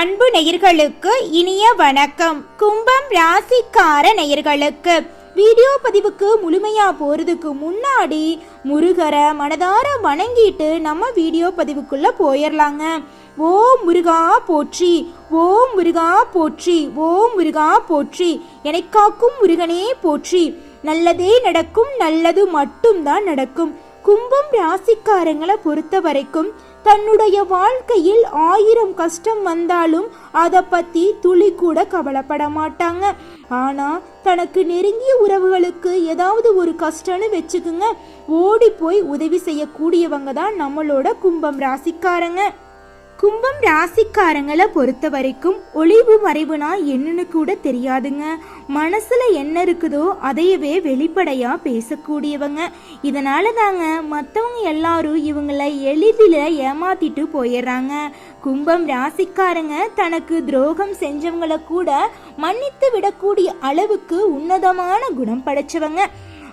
அன்பு நேயர்களுக்கு இனிய வணக்கம். கும்பம் ராசிக்கார நேயர்களுக்கு. வீடியோ பதிவுக்கு முழுமையா போறதுக்கு முன்னாடி முருகரை மனதார வணங்கிட்டு நம்ம வீடியோ பதிவுக்குள்ள போயிடலாங்க ஓ முருகா போற்றி ஓ முருகா போற்றி ஓ முருகா போற்றி எனக்காக்கும் முருகனே போற்றி. நல்லதே நடக்கும் நல்லது மட்டும்தான் நடக்கும். கும்பம் ராசிக்காரங்களை பொறுத்த வரைக்கும் தன்னுடைய வாழ்க்கையில் ஆயிரம் கஷ்டம் வந்தாலும் அதை பற்றி துளி கூட கவலைப்பட மாட்டாங்க. ஆனால் தனக்கு நெருங்கிய உறவுகளுக்கு ஏதாவது ஒரு கஷ்டம்னு வச்சுக்குங்க. ஓடி போய் உதவி செய்யக்கூடியவங்க தான் நம்மளோட கும்பம் ராசிக்காரங்க. கும்பம் ராசிக்காரங்களை பொறுத்த வரைக்கும் ஒளிவு மறைவுனா என்னன்னு கூட தெரியாதுங்க. மனசுல என்ன இருக்குதோ அதையவே வெளிப்படையா பேசக்கூடியவங்க. இதனால தாங்க மற்றவங்க எல்லாரும் இவங்களை எளிதில் ஏமாத்திட்டு போயிடுறாங்க. கும்பம் ராசிக்காரங்க தனக்கு துரோகம் செஞ்சவங்களை கூட மன்னித்து விடக்கூடிய அளவுக்கு உன்னதமான குணம் படைச்சவங்க.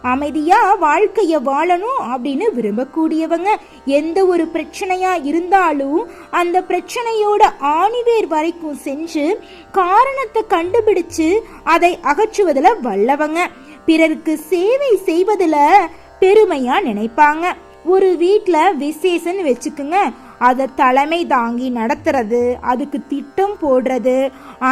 அமைதியா வாழ்க்கைய வாழணும் அப்படின்னு விரும்பக்கூடியவங்க. எந்த ஒரு பிரச்சனையா இருந்தாலும் அந்த பிரச்சனையோட ஆணிவேர் வரைக்கும் செஞ்சு காரணத்தை கண்டுபிடிச்சு அதை அகற்றுவதில் வல்லவங்க. பிறருக்கு சேவை செய்வதில் பெருமையா நினைப்பாங்க. ஒரு வீட்டில் விசேஷன்னு வச்சுக்குங்க. அதை தலைமை தாங்கி நடத்துறது அதுக்கு திட்டம் போடுறது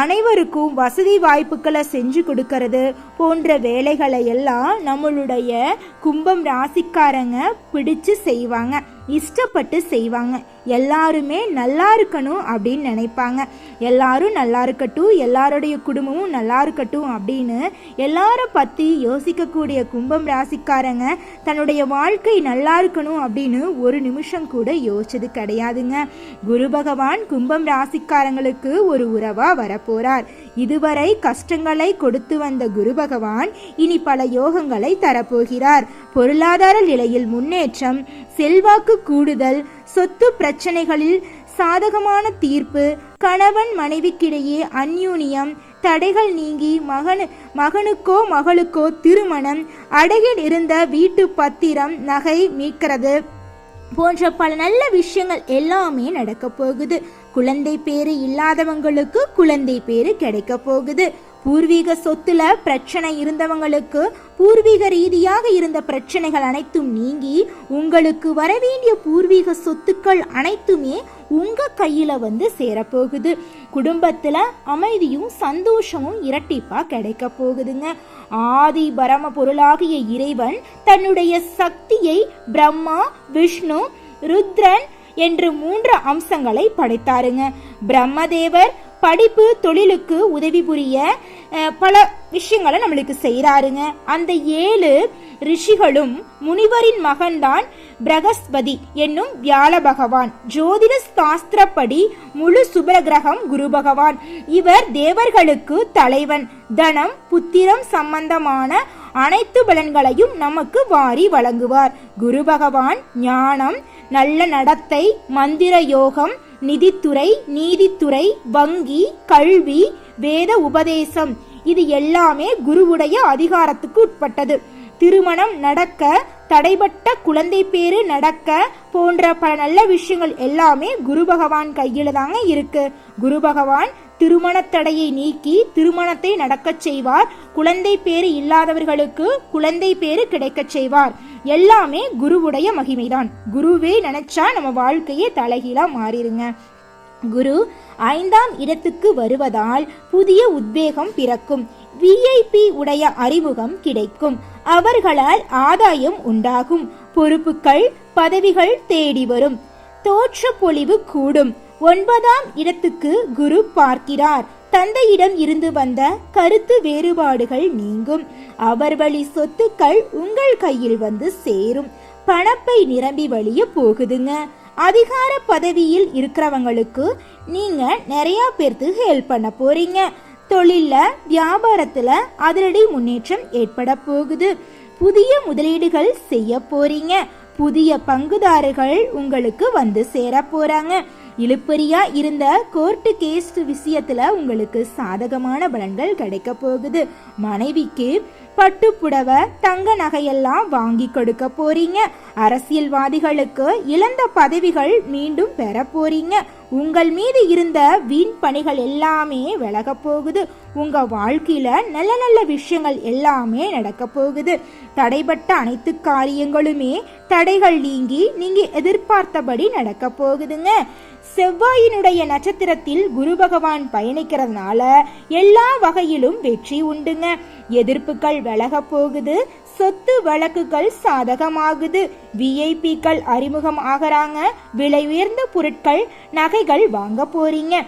அனைவருக்கும் வசதி வாய்ப்புகளை செஞ்சு கொடுக்கறது போன்ற வேலைகளை எல்லாம் நம்மளுடைய கும்பம் ராசிக்காரங்க பிடிச்சு செய்வாங்க. இஷ்டப்பட்டு செய்வாங்க. எல்லாருமே நல்லா இருக்கணும் அப்படின்னு நினைப்பாங்க. எல்லாரும் நல்லா இருக்கட்டும் எல்லாருடைய குடும்பமும் நல்லா இருக்கட்டும் அப்படின்னு எல்லாரை பற்றி யோசிக்கக்கூடிய கும்பம் ராசிக்காரங்க தன்னுடைய வாழ்க்கை நல்லா இருக்கணும் அப்படின்னு ஒரு நிமிஷம் கூட யோசிச்சது கிடையாதுங்க. குரு பகவான் கும்பம் ராசிக்காரங்களுக்கு ஒரு உறவாக வரப்போகிறார் இதுவரை கஷ்டங்களை கொடுத்து வந்த குரு பகவான் இனி பல யோகங்களை தரப்போகிறார். பொருளாதார நிலையில் முன்னேற்றம் செல்வாக்கு கூடுதல் சொத்து பிரச்சனைகளில் சாதகமான தீர்ப்பு கணவன் மனைவிக்கிடையே அந்யூனியம் தடைகள் நீங்கி மகனு மகனுக்கோ மகளுக்கோ திருமணம் அடகில் இருந்த வீட்டு பத்திரம் நகை மீட்கிறது போன்ற பல நல்ல விஷயங்கள் எல்லாமே நடக்கப் போகுது. குழந்தை பேரு இல்லாதவங்களுக்கு குழந்தை பேரு கிடைக்க போகுது. பூர்வீக சொத்துல பிரச்சனை இருந்தவங்களுக்கு பூர்வீக ரீதியாக இருந்த பிரச்சனைகள் அனைத்தும் நீங்கி உங்களுக்கு வரவேண்டிய பூர்வீக சொத்துக்கள் அனைத்துமே உங்க கையில வந்து சேரப்போகுது குடும்பத்துல அமைதியும் சந்தோஷமும் இரட்டிப்பா கிடைக்க போகுதுங்க. ஆதி பரம பொருளாகிய இறைவன் தன்னுடைய சக்தியை பிரம்மா விஷ்ணு ருத்ரன் என்று மூன்று அம்சங்களை படைத்தாருங்க. பிரம்மதேவர் படிப்பு தொழிலுக்கு உதவி புரிய பல விஷயங்களை நம்மளுக்கு செய்கிறாருங்க அந்த ஏழு ரிஷிகளும் முனிவரின் மகன்தான் பிரகஸ்பதி என்னும் வியாழ பகவான். ஜோதிட சாஸ்திரப்படி முழு சுபரகிரகம் குரு பகவான். இவர் தேவர்களுக்கு தலைவன். தனம் புத்திரம் சம்பந்தமான அனைத்து பலன்களையும் நமக்கு வாரி வழங்குவார். குரு பகவான் ஞானம் நல்ல நடத்தை மந்திர யோகம் நிதித்துறை நீதித்துறை வங்கி கல்வி வேத உபதேசம் இது எல்லாமே குருவுடைய அதிகாரத்துக்கு உட்பட்டது. திருமணம் நடக்க தடைபட்ட குழந்தை பேரு நடக்க போன்ற பல நல்ல விஷயங்கள் எல்லாமே குரு பகவான் கையில தாங்க இருக்கு. குரு பகவான் திருமண தடையை நீக்கி திருமணத்தை நடக்கச் செய்வார். குழந்தை பேறு இல்லாதவர்களுக்கு குழந்தை பேரு கிடைக்கச் செய்வார். எல்லாமே குருவுடைய மகிமைதான். குருவே நினைச்சா நம்ம வாழ்க்கையே தலைகீழா மாறிடுங்க. குரு ஐந்தாம் இடத்துக்கு வருவதால் புதிய உத்வேகம் பிறக்கும். விஐபி உடைய அறிமுகம் கிடைக்கும். அவர்களால் ஆதாயம் உண்டாகும். பொறுப்புகள் பதவிகள் தேடி வரும். தோற்ற பொலிவு கூடும். ஒன்பதாம் இடத்துக்கு குரு பார்க்கிறார். தந்தையிடம் இருந்து வந்த கருத்து வேறுபாடுகள் நீங்கும். அவர் வழி சொத்துக்கள் உங்கள் கையில் வந்து சேரும். பணப்பை நிரம்பி வழிய போகுதுங்க. அதிகார பதவியில் இருக்கிறவங்களுக்கு நீங்க நிறைய பேர்த்து ஹெல்ப் பண்ண போறீங்க. தொழில்ல வியாபாரத்துல அதிரடி முன்னேற்றம் ஏற்பட போகுது. புதிய முதலீடுகள் செய்ய போறீங்க. புதிய பங்குதாரர்கள் உங்களுக்கு வந்து சேர போறாங்க. இழுப்பறியா இருந்த கோர்ட்டு கேஸ் விஷயத்துல உங்களுக்கு சாதகமான பலன்கள் கிடைக்க போகுது. மனைவிக்கு பட்டு புடவை தங்க நகையெல்லாம் வாங்கி கொடுக்க போறீங்க. அரசியல்வாதிகளுக்கு இழந்த பதவிகள் மீண்டும் பெற போறீங்க. உங்கள் மீது இருந்த வீண் பணிகள் எல்லாமே விலக போகுது. உங்க வாழ்க்கையில நல்ல நல்ல விஷயங்கள் எல்லாமே நடக்க போகுது. தடைப்பட்ட அனைத்து காரியங்களுமே தடைகள் நீங்கி நீங்க எதிர்பார்த்தபடி நடக்க போகுதுங்க. செவ்வாயினுடைய நட்சத்திரத்தில் குரு பகவான் பயணிக்கிறதுனால எல்லா வகையிலும் வெற்றி உண்டுங்க. எதிர்ப்புகள் விலக போகுது. சொத்து வழக்குகள் சாதகமாகுது. விஐபிக்கள் அறிமுகம் ஆகிறாங்க. விலை உயர்ந்த பொருட்கள் நகைகள் வாங்க போறீங்க.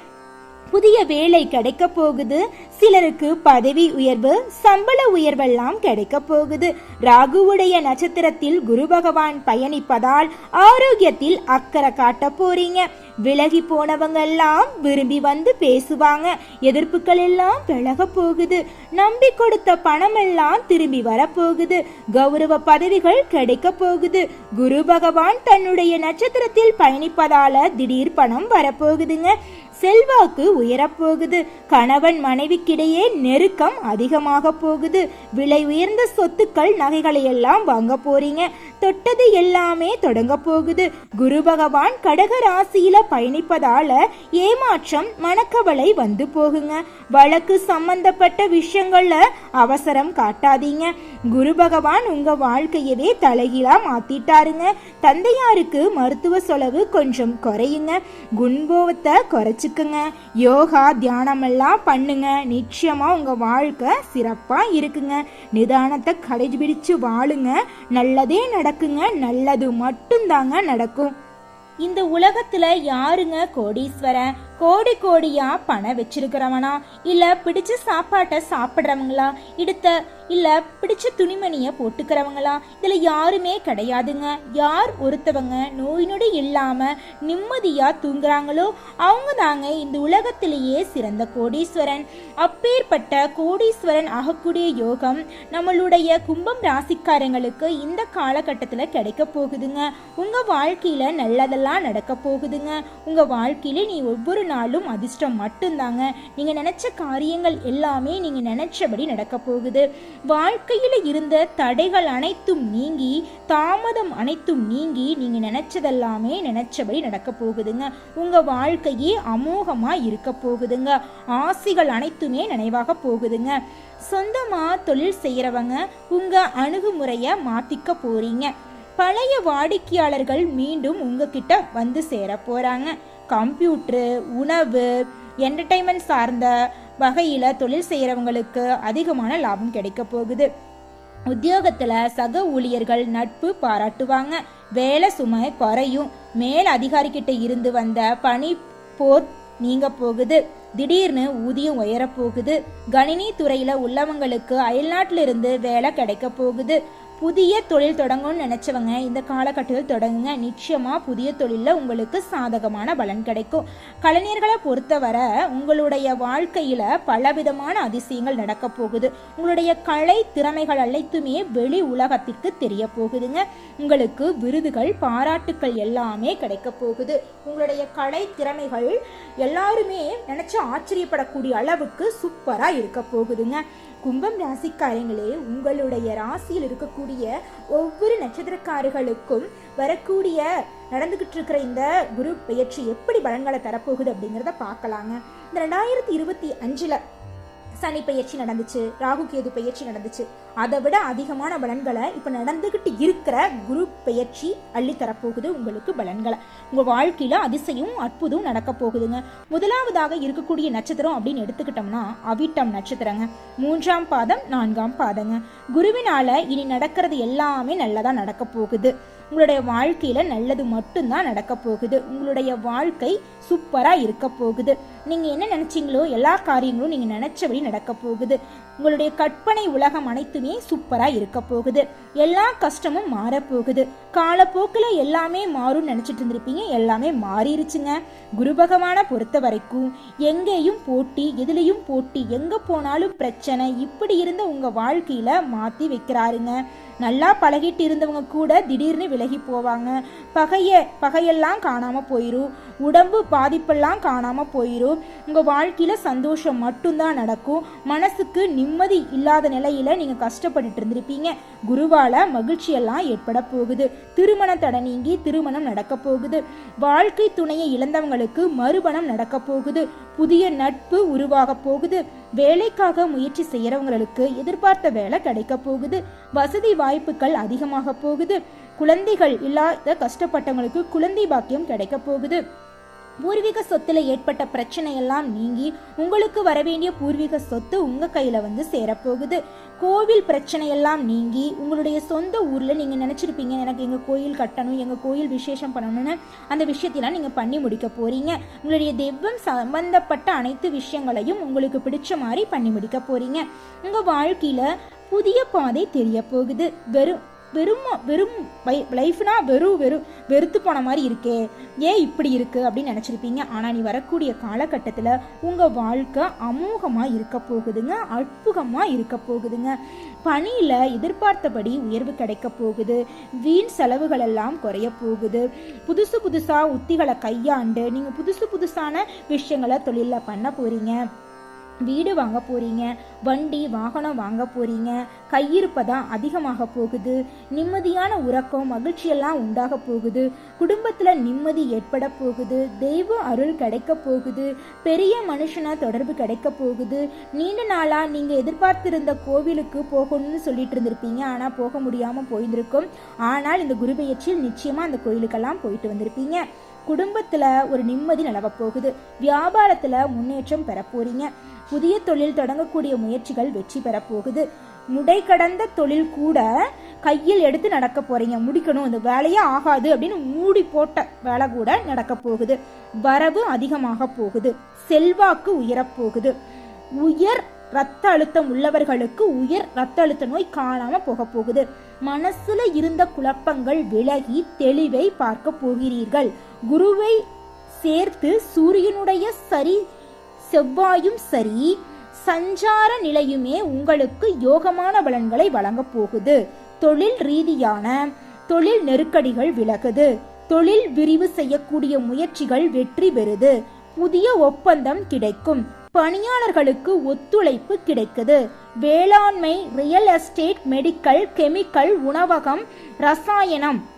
புதிய வேலை கிடைக்க போகுது. சிலருக்கு பதவி உயர்வு சம்பள உயர்வெல்லாம் கிடைக்க போகுது. ராகுவுடைய நட்சத்திரத்தில் குரு பகவான் பயணிப்பதால் ஆரோக்கியத்தில் அக்கறை காட்ட போறீங்க. விலகி போனவங்க எல்லாம் விரும்பி வந்து பேசுவாங்க. எதிர்ப்புகள் எல்லாம் விலக போகுது. நம்பி கொடுத்த பணம் எல்லாம் திரும்பி வரப்போகுது கௌரவ பதவிகள் கிடைக்க போகுது. குரு பகவான் தன்னுடைய நட்சத்திரத்தில் பயணிப்பதால திடீர் பணம் வரப்போகுதுங்க செல்வாக்கு உயரப்போகுது கணவன் மனைவிக்கிடையே நெருக்கம் அதிகமாக போகுது. விலை உயர்ந்த சொத்துக்கள் நகைகளை எல்லாம் வாங்க போறீங்க. தொட்டது எல்லாமே தொடங்க போகுது. குரு பகவான் கடக ராசியில பயணிப்பதால ஏமாற்றம் மனக்கவலை வந்து போகுங்க. வழக்கு சம்பந்தப்பட்ட விஷயங்கள்ல அவசரம் காட்டாதீங்க. குரு பகவான் உங்க வாழ்க்கையவே தலைகீழா மாத்திட்டாருங்க. தந்தையாருக்கு மருத்துவ செலவு கொஞ்சம் குறையுங்க. குண்போவத்தை குறைச்சிக்குங்க. யோகா தியானம் எல்லாம் பண்ணுங்க. நிச்சயமா உங்க வாழ்க்கை சிறப்பா இருக்குங்க. நிதானத்தை கடைபிடிச்சு வாழுங்க. நல்லதே நடக்குங்க. நல்லது மட்டும்தாங்க நடக்கும். இந்த உலகத்துல யாருங்க கோடீஸ்வரன்? கோடி கோடியா பணம் வச்சிருக்கிறவனா? இல்ல பிடிச்ச சாப்பாட்டை சாப்பிட்றவங்களா? இடுத்த இல்ல பிடிச்ச துணிமணிய போட்டுக்கிறவங்களா? இதுல யாருமே கிடையாதுங்க. யார் ஒருத்தவங்க நோய் நொடி இல்லாம நிம்மதியா தூங்குறாங்களோ அவங்க தாங்க இந்த உலகத்திலேயே சிறந்த கோடீஸ்வரன். அப்பேற்பட்ட கோடீஸ்வரன் ஆகக்கூடிய யோகம் நம்மளுடைய கும்பம் ராசிக்காரங்களுக்கு இந்த காலகட்டத்தில் கிடைக்க போகுதுங்க. உங்க வாழ்க்கையில நல்லதெல்லாம் நடக்க போகுதுங்க. உங்க வாழ்க்கையில நீ ஒவ்வொரு நாளும் அதிர்ஷ்டம் மட்டும்தாங்க. நீங்க நினைச்ச காரியங்கள் எல்லாமே நீங்க நினைச்சபடி நடக்க போகுது. வாழ்க்கையில இருந்த தடைகள் அனைத்தும் நீங்கி தாமதம் அனைத்தும் நீங்கி நீங்க நினைச்சதெல்லாமே நினைச்சபடி நடக்க போகுதுங்க. உங்க வாழ்க்கையே அமோகமா இருக்க போகுதுங்க. ஆசைகள் அனைத்துமே நினைவாக போகுதுங்க. சொந்தமா தொழில் செய்யறவங்க உங்க அணுகுமுறைய மாத்திக்க போறீங்க. பழைய வாடிக்கையாளர்கள் மீண்டும் உங்ககிட்ட வந்து சேர போகிறாங்க கம்ப்யூட்ரு உணவு என்டர்டைன்மெண்ட் சார்ந்த வகையில் தொழில் செய்கிறவங்களுக்கு அதிகமான லாபம் கிடைக்க போகுது. உத்தியோகத்தில் சக ஊழியர்கள் நட்பு பாராட்டுவாங்க. வேலை சுமை குறையும். மேல் அதிகாரிக்கிட்ட இருந்து வந்த பணி போர் நீங்க போகுது. திடீர்னு ஊதியம் உயரப் போகுது. கணினி துறையில உள்ளவங்களுக்கு அயல்நாட்டிலிருந்து வேலை கிடைக்க போகுது. புதிய தொழில் தொடங்கணும்னு நினச்சவங்க இந்த காலகட்டத்தில் தொடங்குங்க. நிச்சயமாக புதிய தொழிலில் உங்களுக்கு சாதகமான பலன் கிடைக்கும். கலைஞர்களை பொறுத்தவரை உங்களுடைய வாழ்க்கையில் பலவிதமான அதிசயங்கள் நடக்க போகுது. உங்களுடைய கலை திறமைகள் அனைத்துமே வெளி உலகத்திற்கு தெரிய போகுதுங்க. உங்களுக்கு விருதுகள் பாராட்டுக்கள் எல்லாமே கிடைக்க போகுது. உங்களுடைய கலை திறமைகள் எல்லாருமே நினச்சி ஆச்சரியப்படக்கூடிய அளவுக்கு சூப்பராக இருக்க போகுதுங்க. கும்பம் ராசிக்காரங்களே உங்களுடைய ராசியில் இருக்கக்கூடிய ஒவ்வொரு நட்சத்திரக்காரர்களுக்கும் வரக்கூடிய நடந்துகிட்டு இருக்கிற இந்த குரு பெயர்ச்சி எப்படி பலன்களை தரப்போகுது அப்படிங்கிறத பார்க்கலாங்க. இந்த ரெண்டாயிரத்தி இருபத்தி அஞ்சுல சனி பயிற்சி நடந்துச்சு ராகு கேது பயிற்சி நடந்துச்சு. அதை விட அதிகமான பலன்களை இப்போ நடந்துக்கிட்டு இருக்கிற குரு பயிற்சி அள்ளி தரப்போகுது உங்களுக்கு பலன்களை. உங்கள் வாழ்க்கையில் அதிசயம் அற்புதம் நடக்க போகுதுங்க. முதலாவதாக இருக்கக்கூடிய நட்சத்திரம் அப்படின்னு எடுத்துக்கிட்டோம்னா அவிட்டம் நட்சத்திரங்க. மூன்றாம் பாதம் நான்காம் பாதங்க. குருவினால இனி நடக்கிறது எல்லாமே நல்லதாக நடக்க போகுது. உங்களுடைய வாழ்க்கையில் நல்லது மட்டும்தான் நடக்க போகுது. உங்களுடைய வாழ்க்கை சூப்பராக இருக்க போகுது. நீங்கள் என்ன நினச்சிங்களோ எல்லா காரியங்களும் நீங்கள் நினச்சபடி நடக்க போகுது. உங்களுடைய கற்பனை உலகம் அனைத்துமே சூப்பராக இருக்க போகுது. எல்லா கஷ்டமும் மாறப்போகுது காலப்போக்கில் எல்லாமே மாறும்னு நினச்சிட்டு இருந்திருப்பீங்க. எல்லாமே மாறிடுச்சுங்க குரு பகவானை பொறுத்த வரைக்கும் எங்கேயும் போட்டி எதுலேயும் போட்டி எங்கே போனாலும் பிரச்சனை இப்படி இருந்த உங்கள் வாழ்க்கையில் மாற்றி வைக்கிறாருங்க. நல்லா பழகிட்டு இருந்தவங்க கூட திடீர்னு விலகி போவாங்க. பகைய பகையெல்லாம் காணாமல் போயிடும் உடம்பு பாதிப்பெல்லாம் காணாமல் போயிடும் உங்கள் வாழ்க்கையில் சந்தோஷம் மட்டும்தான் நடக்கும். மனசுக்கு நிம்மதி இல்லாத நிலையில நீங்க கஷ்டப்பட்டுட்டு இருந்திருப்பீங்க. குருவால மகிழ்ச்சியெல்லாம் ஏற்பட போகுது. திருமண தடை நீங்கி திருமணம் நடக்க போகுது. வாழ்க்கை துணையை இழந்தவங்களுக்கு மறுமணம் நடக்க போகுது. புதிய நட்பு உருவாக போகுது. வேலைக்காக முயற்சி செய்யறவங்களுக்கு எதிர்பார்த்த வேலை கிடைக்க போகுது. வசதி வாய்ப்புகள் அதிகமாக போகுது. குழந்தைகள் இல்லாத கஷ்டப்பட்டவங்களுக்கு குழந்தை பாக்கியம் கிடைக்க போகுது. பூர்வீக சொத்துல ஏற்பட்ட பிரச்சனை எல்லாம் நீங்கி உங்களுக்கு வரவேண்டிய பூர்வீக சொத்து உங்க கையில வந்து சேரப்போகுது. கோவில் பிரச்சனை எல்லாம் நீங்கி உங்களுடைய சொந்த ஊர்ல நீங்க நினைச்சிருப்பீங்க எனக்கு எங்க கோயில் கட்டணும் எங்க கோயில் விசேஷம் பண்ணணும்னு அந்த விஷயத்தெல்லாம் நீங்க பண்ணி முடிக்க போறீங்க. உங்களுடைய தெய்வம் சம்பந்தப்பட்ட அனைத்து விஷயங்களையும் உங்களுக்கு பிடிச்ச மாதிரி பண்ணி முடிக்க போறீங்க. உங்க வாழ்க்கையில புதிய பாதை தெரிய போகுது வெறும் வெறும் வெறும் லைஃப்னா வெறும் வெறும் வெறுத்து போன மாதிரி இருக்கே. ஏன் இப்படி இருக்குது அப்படின்னு நினச்சிருப்பீங்க. ஆனால் நீ வரக்கூடிய காலகட்டத்தில் உங்கள் வாழ்க்கை அமோகமாக இருக்க போகுதுங்க. அற்புதமாக இருக்க போகுதுங்க. பணியில் எதிர்பார்த்தபடி உயர்வு கிடைக்க போகுது. வீண் செலவுகள் எல்லாம் குறைய போகுது. புதுசு புதுசாக உத்திகளை கையாண்டு நீங்கள் புதுசு புதுசான விஷயங்களை தொழிலில் பண்ண போகிறீங்க வீடு வாங்க போறீங்க வண்டி வாகனம் வாங்க போறீங்க கையிருப்பதான் அதிகமாக போகுது நிம்மதியான உறக்கம் மகிழ்ச்சியெல்லாம் உண்டாக போகுது குடும்பத்தில் நிம்மதி ஏற்பட போகுது தெய்வ அருள் கிடைக்க போகுது பெரிய மனுஷனா தொடர்பு கிடைக்க போகுது நீண்ட நாளா நீங்க எதிர்பார்த்திருந்த கோவிலுக்கு போகணும்னு சொல்லிட்டு இருந்திருப்பீங்க ஆனா போக முடியாம போயிருந்திருக்கும். ஆனால் இந்த குருபெயர்ச்சியில் நிச்சயமாக நிச்சயமா அந்த கோயிலுக்கெல்லாம் போயிட்டு வந்திருப்பீங்க. குடும்பத்துல ஒரு நிம்மதி நிலவ போகுது வியாபாரத்துல முன்னேற்றம் பெற போறீங்க புதிய தொழில் தொடங்கக்கூடிய முயற்சிகள் வெற்றி பெற போகுது முடை கடந்த தொழில் கூட கையில் எடுத்து நடக்க போறீங்க. முடிக்கணும். இந்த வேலையே ஆகாது அப்படின்னு மூடி போட்ட வேலை கூட நடக்க போகுது. வரவு அதிகமாக போகுது. செல்வாக்கு உயரப் போகுது உயர் ரத்த அழுத்தம் உள்ளவர்களுக்கு உயர் ரத்த அழுத்த நோய் காணாம போக போகுது. மனசுல இருந்த குழப்பங்கள் விலகி தெளிவை பார்க்க போகிறீர்கள். குருவை சேர்த்து சூரியனுடைய சரி செவ்வாயும் சரி சஞ்சார நிலையுமே உங்களுக்கு யோகமான பலன்களை வழங்கப் போகுது. தொழில் ரீதியான தொழில் நெருக்கடிகள் விலகுது. தொழில் விரிவு செய்யக்கூடிய முயற்சிகள் வெற்றி பெறுது. புதிய ஒப்பந்தம் கிடைக்கும். பணியாளர்களுக்கு ஒத்துழைப்பு கிடைக்குது. வேளாண்மை ரியல் எஸ்டேட் மெடிக்கல் கெமிக்கல் உணவகம் ரசாயனம்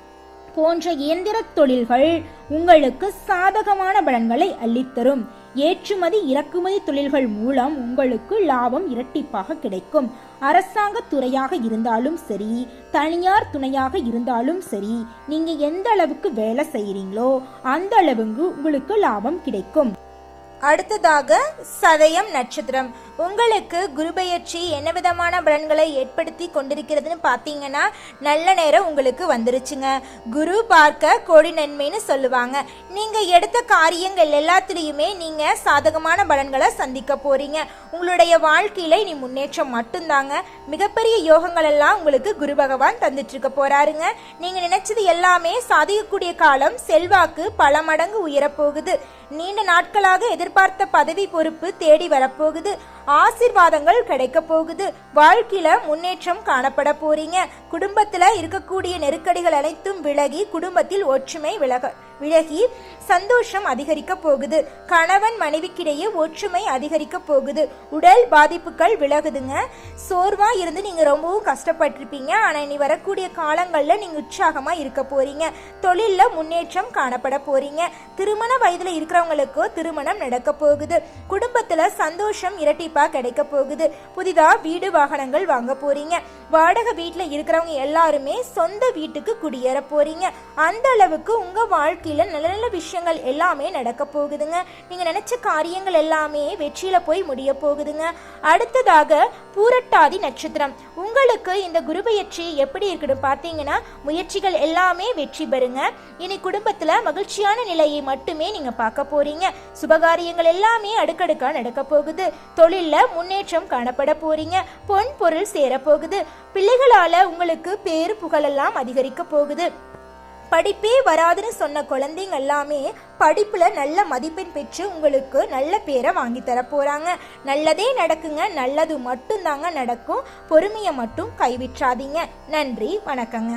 போன்ற இயந்திர தொழில்கள் உங்களுக்கு சாதகமான பலன்களை அள்ளித்தரும். ஏற்றுமதி இறக்குமதி தொழில்கள் மூலம் உங்களுக்கு லாபம் இரட்டிப்பாக கிடைக்கும். அரசாங்க துறையாக இருந்தாலும் சரி தனியார் துணையாக இருந்தாலும் சரி நீங்க எந்த அளவுக்கு வேலை செய்யறீங்களோ அந்த அளவுக்கு உங்களுக்கு லாபம் கிடைக்கும். அடுத்ததாக சதயம் நட்சத்திரம். உங்களுக்கு குருபெயர்ச்சி என்ன விதமான பலன்களை ஏற்படுத்தி கொண்டிருக்கிறதுன்னு பார்த்தீங்கன்னா நல்ல நேரம் உங்களுக்கு வந்துருச்சுங்க. குரு பார்க்க கோடி நன்மைன்னு சொல்லுவாங்க. நீங்கள் எடுத்த காரியங்கள் எல்லாத்துலேயுமே நீங்கள் சாதகமான பலன்களை சந்திக்க போகிறீங்க உங்களுடைய வாழ்க்கையில் இனி முன்னேற்றம் மட்டும்தாங்க. மிகப்பெரிய யோகங்கள் எல்லாம் உங்களுக்கு குரு பகவான் தந்துட்டுருக்க போகிறாருங்க நீங்கள் நினச்சது எல்லாமே சாதிக்கக்கூடிய காலம் செல்வாக்கு பல மடங்கு உயரப்போகுது. நீண்ட நாட்களாக எதிர்பார்த்த பதவி பொறுப்பு தேடி வரப்போகுது. ஆசிர்வாதங்கள் கிடைக்க போகுது. வாழ்க்கையில முன்னேற்றம் காணப்பட போறீங்க. குடும்பத்துல இருக்கக்கூடிய நெருக்கடிகள் அனைத்தும் விலகி குடும்பத்தில் ஒற்றுமை விலக விலகி சந்தோஷம் அதிகரிக்க போகுது. கணவன் மனைவிக்கிடையே ஒற்றுமை அதிகரிக்க போகுது. உடல் பாதிப்புகள் விலகுதுங்க. சோர்வாக இருந்து நீங்கள் ரொம்பவும் கஷ்டப்பட்டிருப்பீங்க. ஆனால் இனி வரக்கூடிய காலங்களில் நீங்கள் உற்சாகமாக இருக்க போகிறீங்க தொழிலில் முன்னேற்றம் காணப்பட போகிறீங்க திருமண வயதில் இருக்கிறவங்களுக்கோ திருமணம் நடக்க போகுது. குடும்பத்தில் சந்தோஷம் இரட்டிப்பாக கிடைக்க போகுது. புதிதாக வீடு வாகனங்கள் வாங்க போகிறீங்க வாடகை வீட்டில் இருக்கிறவங்க எல்லாருமே சொந்த வீட்டுக்கு குடியேற போகிறீங்க அந்த அளவுக்கு உங்கள் வாழ்க்கை வாழ்க்கையில் நல்ல நல்ல விஷயங்கள் எல்லாமே நடக்க போகுதுங்க. நீங்கள் நினச்ச காரியங்கள் எல்லாமே வெற்றியில் போய் முடிய போகுதுங்க. அடுத்ததாக பூரட்டாதி நட்சத்திரம். உங்களுக்கு இந்த குருபெயர்ச்சி எப்படி இருக்குன்னு பார்த்தீங்கன்னா முயற்சிகள் எல்லாமே வெற்றி பெறுங்க. இனி குடும்பத்தில் மகிழ்ச்சியான நிலையை மட்டுமே நீங்கள் பார்க்க போறீங்க. சுபகாரியங்கள் எல்லாமே அடுக்கடுக்காக நடக்க போகுது. தொழிலில் முன்னேற்றம் காணப்பட போறீங்க. பொன் பொருள் சேரப்போகுது பிள்ளைகளால் உங்களுக்கு பேரு புகழெல்லாம் அதிகரிக்க போகுது. படிப்பே வராதுன்னு சொன்ன குழந்தைங்க எல்லாமே படிப்பில் நல்ல மதிப்பெண் பெற்று உங்களுக்கு நல்ல பேரை வாங்கி தர போகிறாங்க நல்லதே நடக்குங்க நல்லது மட்டும்தாங்க நடக்கும். பொறுமையை மட்டும் கைவிட்றாதீங்க நன்றி வணக்கங்க.